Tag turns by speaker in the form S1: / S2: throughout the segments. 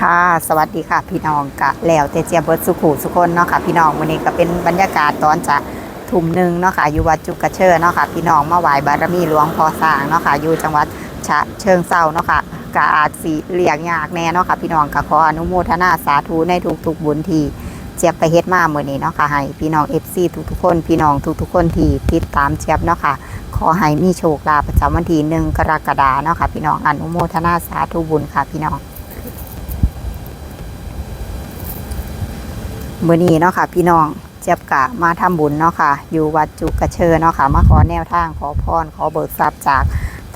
S1: ค่ะ สวัสดีค่ะพี่น้องกะแล้วแต่เจียบเบิร์ดสุขุสุคนเนาะค่ะพี่น้องวันนี้ก็เป็นบรรยากาศตอนจะทุ่มหนึ่งเนาะค่ะอยู่วัดจุกกระเชอเนาะค่ะพี่น้องมาไหว้บารมีหลวงพ่อสร้างเนาะค่ะอยู่จังหวัดฉะเชิงเซาเนาะค่ะกะอาจสีเหลียงยากแน่เนาะค่ะพี่น้องกะขออนุโมทนาสาธุในทุกๆบุญทีเจียบไปเฮ็ดมาเมื่อนี้เนาะค่ะให้พี่น้อง FC ทุกๆคน พี่น้องทุกๆคนที่ติดตามเจียบเนาะค่ะขอให้มีโชคลาภประจำวันที่หนึ่งกรกฎาเนาะค่ะพี่น้องอนุโมทนาสาธุบุญค่ะพี่น้อง มื่อนี้เนาะค่ะ พี่น้องเจี๊ยบกะมาทำบุญเนาะค่ะ อยู่วัดจุกระเชอเนาะค่ะ มาขอแนวทางขอพรขอเบิกทรัพย์จาก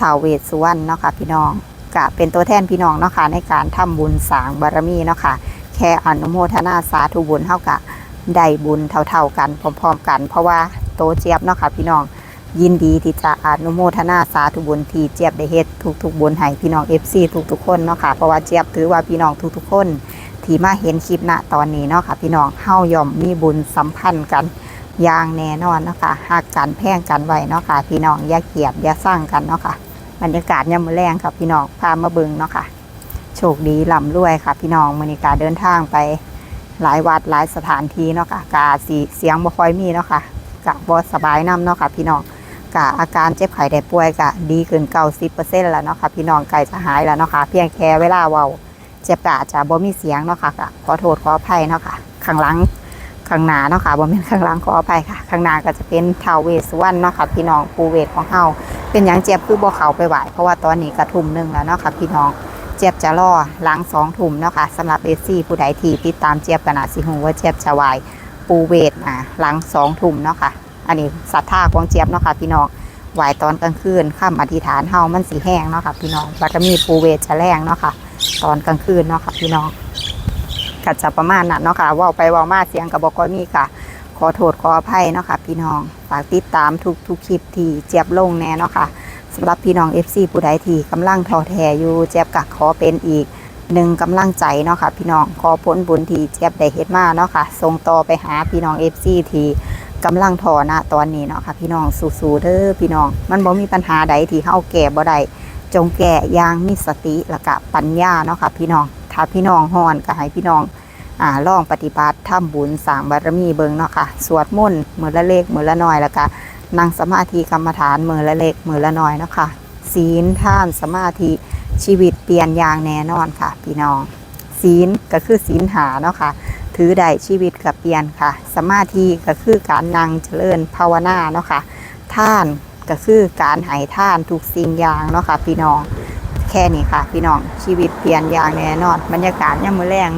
S1: ท้าวเวสสุวรรณเนาะค่ะพี่น้องกะเป็นตัวแทนพี่น้องเนาะค่ะในการทำบุญสางบารมีเนาะค่ะ แค่อนุโมทนาสาธุบุญเท่ากับได้บุญเท่าๆกันพร้อมๆกัน เพราะว่าโตเจี๊ยบเนาะค่ะพี่น้องยินดีที่จะอนุโมทนาสาธุบุญที่เจี๊ยบได้เฮ็ดทุกๆบุญให้พี่น้อง FC ทุกๆคนเนาะค่ะเพราะว่าเจี๊ยบถือว่าพี่น้องทุกๆคน ที่มาเห็นคลิปณตอนนี้เนาะค่ะ พี่น้องเฮายอมมีบุญสัมพันธ์กันอย่างแน่นอนเนาะค่ะหักกันแพ่งกันไว้เนาะค่ะ พี่น้องอย่าเกลียดอย่าสร้างกันเนาะค่ะบรรยากาศยามมื้อแรงค่ะพี่น้องพามาเบิ่งเนาะค่ะโชคดีลำรวยค่ะ พี่น้องมื้อนี้กาเดินทางไปหลายวัดหลายสถานที่เนาะค่ะกาสีเสียงบ่ค่อยมีเนาะค่ะกะบ่สบายนํเนาะค่ะพี่น้องกะอาการเจ็บไข้ได้ป่วยกะดีขึ้น90%แล้วเนาะค่ะพี่น้องใกล้จะหายแล้วเนาะค่ะเพียงแค่เวลาเว้า เจ็บกะจะบ่มีเสียงเนาะค่ะก็ขอโทษขออภัยเนาะค่ะข้างหลังข้างหน้าเนาะค่ะบ่แม่นข้างหลังขออภัยค่ะ ข้างหน้าก็จะเป็นท้าวเวสวรรณเนาะค่ะพี่น้องปูเวทของเฮาเป็นหยังเจ็บคือบ่เข้าไปไหวเพราะว่าตอนนี้ก็ทุ่มหนึงแล้วเนาะค่ะพี่น้องเจ็บจะรอหลังสองทุ่มเนาะค่ะสำหรับเอซี่ผู้ใดที่ติดตามเจ็บก็น่าสิฮู้ว่าเจ็บจะไหวปูเวทอ่าหลังสองทุ่มเนาะค่ะ อันนี้ศรัทธาของเจี๊ยบเนาะค่ะพี่น้องไหวตอนกลางคืนค่ำอธิษฐานเฮามันสิแห้งเนาะค่ะพี่น้องบารมีปูเวทจะแรงเนาะค่ะ ตอนกลางคืนเนาะค่ะพี่น้องก็จะประมาณนั้นเนาะค่ะว่าไปว่ามาเสียงกับบอกก็มีค่ะ ขอโทษขออภัยเนาะค่ะพี่น้องฝากติดตามทุกทุกคลิปที่เจี๊ยบลงแน่เนาะค่ะสำหรับพี่น้อง FC ผู้ใดที่กำลังท้อแท้อยู่เจี๊ยบก็ขอเป็นอีกหนึ่งกำลังใจเนาะค่ะพี่น้องขอผลบุญที่เจี๊ยบได้เฮ็ดมาเนาะค่ะส่งต่อไปหาพี่น้อง FC ที่กำลังท้อนะตอนนี้เนาะค่ะพี่น้องสู้ๆเด้อพี่น้อง มันบ่มีปัญหาใดที่เฮาแก้บ่ได้ จงแก่ยางมีสติและกะปัญญาเนาะค่ะพี่น้อง ถ้าพี่น้องฮ้อนก็ให้พี่น้องอ่าลองปฏิบัติทำบุญสร้างบารมีเบิงเนาะค่ะ สวดมนต์มือละเล็กมือละน้อยแล้วก็นั่งสมาธิกรรมฐานมือละเล็กมือละน้อยเนาะค่ะ ศีลท่านสมาธิชีวิตเปลี่ยนอย่างแน่นอนค่ะ พี่น้อง ศีลก็คือศีลหาเนาะค่ะ ถือได้ชีวิตกับเปลี่ยนค่ะ สมาธิก็คือการนั่งเจริญภาวนาเนาะค่ะท่าน ก็คือการให้ท่านทุกสิ่งอย่างเนาะค่ะพี่น้องแค่นี้ค่ะพี่น้องชีวิตเปลี่ยนอย่างแน่นอน บรรยากาศยามมื้อแรง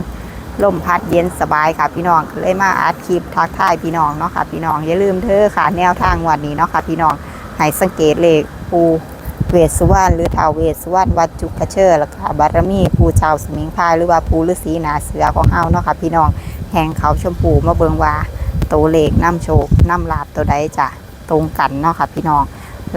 S1: ลมพัดเย็นสบายค่ะพี่น้องเลยมาอัดคลิปทักทายพี่น้องเนาะค่ะพี่น้องอย่าลืมเธอค่ะแนวทางวันนี้เนาะค่ะพี่น้องให้สังเกตเลขปูเวสสุวรรณหรือท้าวเวสสุวรรณวัดจุกกระเชอแล้วก็บารมีปูชาวสมิงพรายหรือว่าปูฤาษีนาเสือของเฮาเนาะค่ะพี่น้องแห่งเขาชมพูมาเบิงว่าตัวเลขน้ำโชคน้ำลาบตัวใดจ้ะ ตรงกันเนาะค่ะ พี่น้อง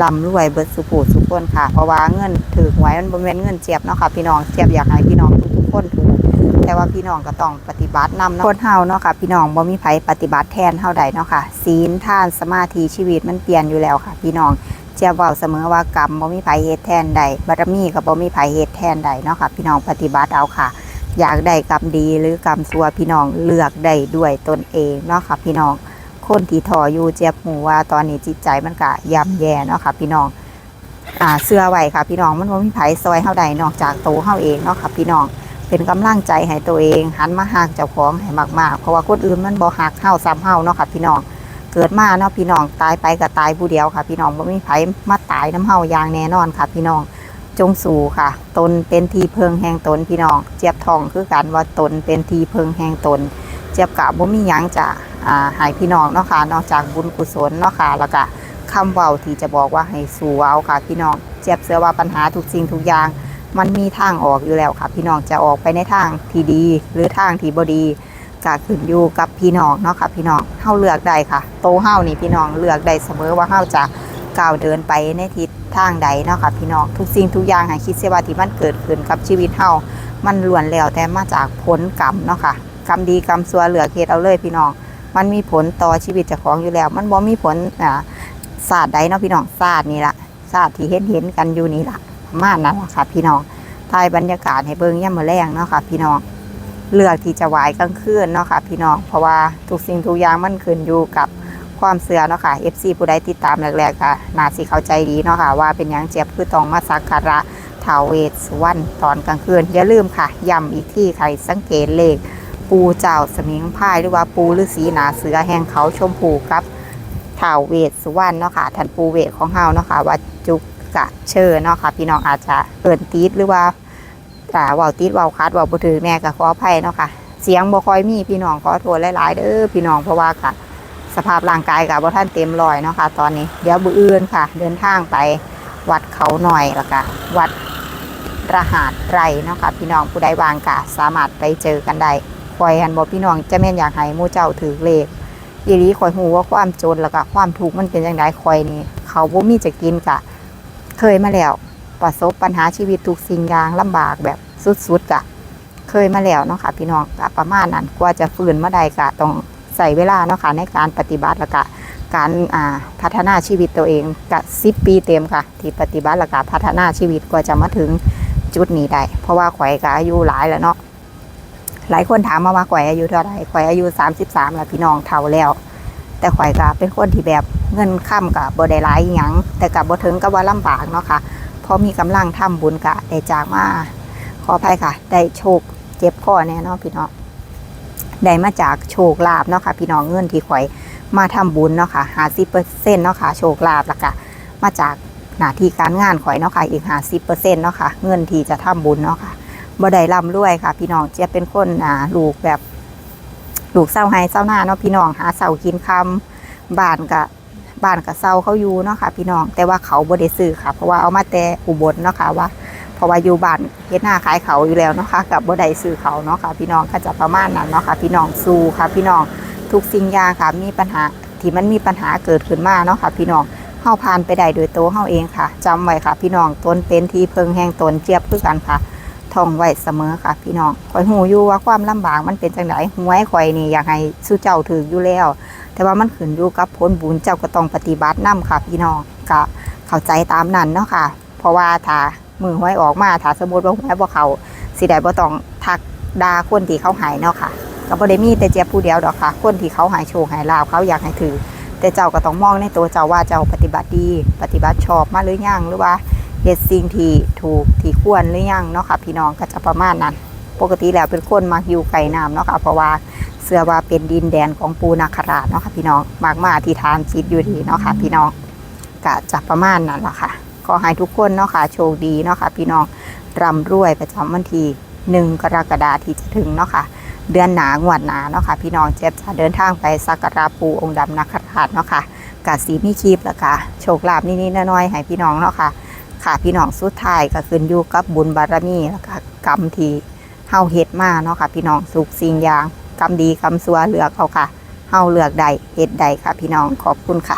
S1: ลำรวยเบิดสุปูสุกคนค่ะ เพราะว่าเงินถือไว้มันบ่แม่นเงินเจียบเนาะค่ะ พี่น้องเจียบอยากให้พี่น้องทุกๆคนถูกแต่ว่าพี่น้องก็ต้องปฏิบัตินำเนาะคนเฮาเนาะค่ะ พี่น้องบ่มีไผปฏิบัติแทนเฮาใดเนาะค่ะศีลท่านสมาธิชีวิตมันเปลี่ยนอยู่แล้วค่ะ พี่น้องเจียบเว้าเสมอว่ากรรมบ่มีไผเฮ็ดแทนใดบารมีก็บ่มีไผเฮ็ดแทนใดเนาะค่ะ พี่น้องปฏิบัติเอาค่ะ อยากได้กรรมดีหรือกรรมชั่วพี่น้องเลือกได้ด้วยตนเองเนาะค่ะ พี่น้อง คนที่ถออยู่เจี๊ยบหูว่าตอนนี้จิตใจมันก็ย่ำแย่เนาะค่ะ พี่น้องอ่าเสื้อไหวค่ะ พี่น้องมันบ่มีไผ่ซอยเฮาใดนอกจากโตวเฮาเองเนาะค่ะ พี่น้องเป็นกำลังใจให้ตัวเอง หันมาหักเจ้าของให้มากๆ เพราะว่าคนอื่นมันบ่หักเฮาซ้ำเฮาเนาะค่ะพี่น้องเกิดมาเนาะพี่น้องตายไปก็ตายผู้เดียวค่ะ พี่น้องบ่มีไผมาตายน้ำเฮาอย่างแน่นอนค่ะ พี่น้องจงสู่ค่ะ ตนเป็นทีเพิงแห่งตนพี่น้อง เจียบทองคือกันว่าตนเป็นทีเพิงแห่งตน เจี๊ยบกะบ่มีหยังจะอ่าให้พี่น้องเนาะค่ะนอกจากบุญกุศลเนาะค่ะแล้วก็คำเว้าที่จะบอกว่าให้สู้เอาค่ะ พี่น้องเจ็บเสื้อว่าปัญหาทุกสิ่งทุกอย่าง มันมีทางออกอยู่แล้วค่ะ พี่น้องจะออกไปในทางที่ดี หรือทางที่บ่ดีก็ขึ้นอยู่กับพี่น้องเนาะค่ะ พี่น้องเฮาเลือกได้ค่ะ โตเฮานี่พี่น้องเลือกได้เสมอว่าเฮาจะก้าวเดินไปในทิศทางใดเนาะค่ะพี่น้องทุกสิ่งทุกอย่างให้คิดเสียว่าที่มันเกิดขึ้นกับชีวิตเฮามันล้วนแล้วแต่มาจากผลกรรมเนาะค่ะ กรรมดีกรรมชั่วเลือเฮ็ดเอาเลยพี่น้อง มันมีผลต่อชีวิตเจ้าของอยู่แล้ว มันบ่มีผลอ่าศาสตร์ใดเนาะพี่น้องศาสตร์นี่ละศาสตร์ที่เห็นเห็นกันอยู่นี่ละประมาณนั้นละค่ะ พี่น้องถ่ายบรรยากาศให้เบิ่งย่ำมือแรงเนาะค่ะ พี่น้องเลือกที่จะไหวกลางคืนเนาะค่ะ พี่น้องเพราะว่าทุกสิ่งทุกอย่างมันขึ้นอยู่กับความเสื่อเนาะค่ะ FC ผู้ใดติดตามแรกๆก็น่าสิเข้าใจดีเนาะค่ะ ว่าเป็นยังเจี๊ยบคือต้องมาสักการะทาวเวสวรรณตอนกลางคืน อย่าลืมค่ะย้ำอีกที่ใครสังเกตเลข ปูเจ้าสมิงพายหรือว่าปูฤาษีหนาเสือแห่งเขาชมพูกับท้าวเวสสุวรรณเนาะค่ะท่านปูเวทของเฮาเนาะค่ะวัดจุกกะเชอเนาะค่ะพี่น้องอาจจะเอินติดหรือว่าอ่าว้าติดว้าวคัดว้าวบ่ถือแม่ก็ขออภัยเนาะค่ะเสียงบ่ค่อยมีพี่น้องขอโทษหลายๆเด้อพี่น้องเพราะว่าค่ะ สภาพร่างกายกับบ่ท่านเต็มรอยเนาะค่ะตอนนี้เดี๋ยวบื้ออื่นค่ะ เดินทางไปวัดเขาหน่อยแล้วก็วัดรหาดไรเนาะค่ะพี่น้องผู้ใดวางกะสามารถไปเจอกันได้ คอยหันบอกพี่น้องจะแม่นอยากให้มู่เจ้าถือเลขอีหลีคอยหูว่าความจนแล้วก็ความทุกข์มันเป็นจังไดคอยนี่เขาบ่มีจะกินกะ เคยมาแล้วประสบปัญหาชีวิตทุกสิ่งอย่างลำบากแบบสุดๆกะ เคยมาแล้วเนาะค่ะ พี่น้องกะประมาณนั้นกว่าจะฟื้นมาได้กะต้องใส่เวลาเนาะค่ะในการปฏิบัติแล้วก็การพัฒนาชีวิตตัวเองกะสิบปีเต็มค่ะ ที่ปฏิบัติแล้วก็พัฒนาชีวิตกว่าจะมาถึงจุดนี้ได้เพราะว่าข่อยก็อายุหลายแล้วเนาะ หลายคนถามมาว่าข่อยอายุเท่าไหร่ข่อยอายุ 33แล้วพี่น้องเฒ่าแล้ว แต่ข่อยก็เป็นคนที่แบบเงินค่ำกับบ่ได้หลายอิหยังแต่กับบ่ถึงกับว่าลำบากเนาะค่ะพราะมีกำลังทำบุญกะได้จากมาขออภัยค่ะ ได้โชคเจ็บคอแน่เนาะพี่น้องได้มาจากโชคลาภเนาะค่ะ พี่น้องเงินที่ข่อยมาทำบุญเนาะค่ะหาสิเปอร์เซ็นต์เนาะค่ะโชคลาภล้วก็มาจากหน้าที่การงานข่อยเนาะค่ะอีกหาสิเปอร์เซ็นต์เนาะค่ะเงินที่จะทำบุญเนาะค่ะ บ่ได้ร่ำรวยค่ะ พี่น้องเจะเป็นคนอ่าลูกแบบลูกเศร้าไห้เศร้าหน้าเนาะพี่น้องหาเสากินคำบ้านกะบ้านกับเศร้าเขาอยู่เนาะค่ะ พี่น้องแต่ว่าเขาบ่ได้ซื้อค่ะ เพราะว่าเอามาแต่อุบลเนาะค่ะว่าเพราะว่าอยู่บ้านเฮ็ดหน้าขายเขาอยู่แล้วเนาะค่ะกับบ่ได้ซื้อเขาเนาะค่ะ พี่น้องก็จะประมาณนั้นเนาะค่ะ พี่น้องสู้ค่ะ พี่น้องทุกสิ่งอย่างค่ะมีปัญหาที่มันมีปัญหาเกิดขึ้นมาเนาะค่ะ พี่น้องเฮาผ่านไปได้โดยตัวเฮาเองค่ะจำไว้ค่ะ พี่น้องตนเป็นที่เพิงแห่งตนเจี๊ยบคือกันค่ะ ท่องไว้เสมอค่ะ พี่น้องข่อยหูอยู่ว่าความลำบากมันเป็นจังไดหวยข่อยนี่อยากให้สู้เจ้าถืออยู่แล้ว แต่ว่ามันขึ้นอยู่กับผลบุญเจ้าก็ต้องปฏิบัตินํค่ะ พี่น้องก็เข้าใจตามนั้นเนาะค่ะ เพราะว่าถ้ามือหวยออกมาถ้าสมมติว่าหวยบ่เขาสิได้บ่ต้องทักดาคนที่เขาหายเนาะค่ะก็บ่ได้มีแต่เจี๊ยผู้เดียวดอกค่ะ คนที่เขาหายโชคใหายลาบเขาอยากให้ถือ แต่เจ้าก็ต้องมองในตัวเจ้าว่าเจ้าปฏิบัติดี ปฏิบัติชอบมาหรือยังหรือว่า เฮ็ดสิ่งที่ถูกที่ควรหรือยังเนาะค่ะพี่น้องก็จะประมาณนั้น ปกติแล้วเป็นคนมักอยู่ไกลน้ำเนาะค่ะเพราะว่าเชื่อว่าเป็นดินแดนของปูนาคราชเนาะค่ะพี่น้องมากมาที่ทานจิตอยู่ดีเนาะค่ะพี่น้องก็จะประมาณนั้นแหละค่ะขอให้ทุกคนเนาะค่ะโชคดีเนาะค่ะพี่น้องร่ำรวยประจำวันที่หนึ่งกรกฎาคมที่จะถึงเนาะค่ะเดือนหนางวดหนาเนาะค่ะพี่น้องเจ็บจะเดินทางไปสักการะปูองค์ดำนาคราชเนาะค่ะกาสีมีคีบล้วค่ะโชคลาภนิดๆน้อยๆให้พี่น้องเนาะค่ะ ค่ะ พี่น้องสุดท้ายก็ขึ้นอยู่กับบุญบารมีแล้วก็กรรมที่เฮาเฮ็ดมาเนาะค่ะ พี่น้องสุขสิ่งอย่างกรรมดีกรรมซัวเลือกเอาค่ะเฮาเลือกใดเฮ็ดใดค่ะ พี่น้องขอบคุณค่ะ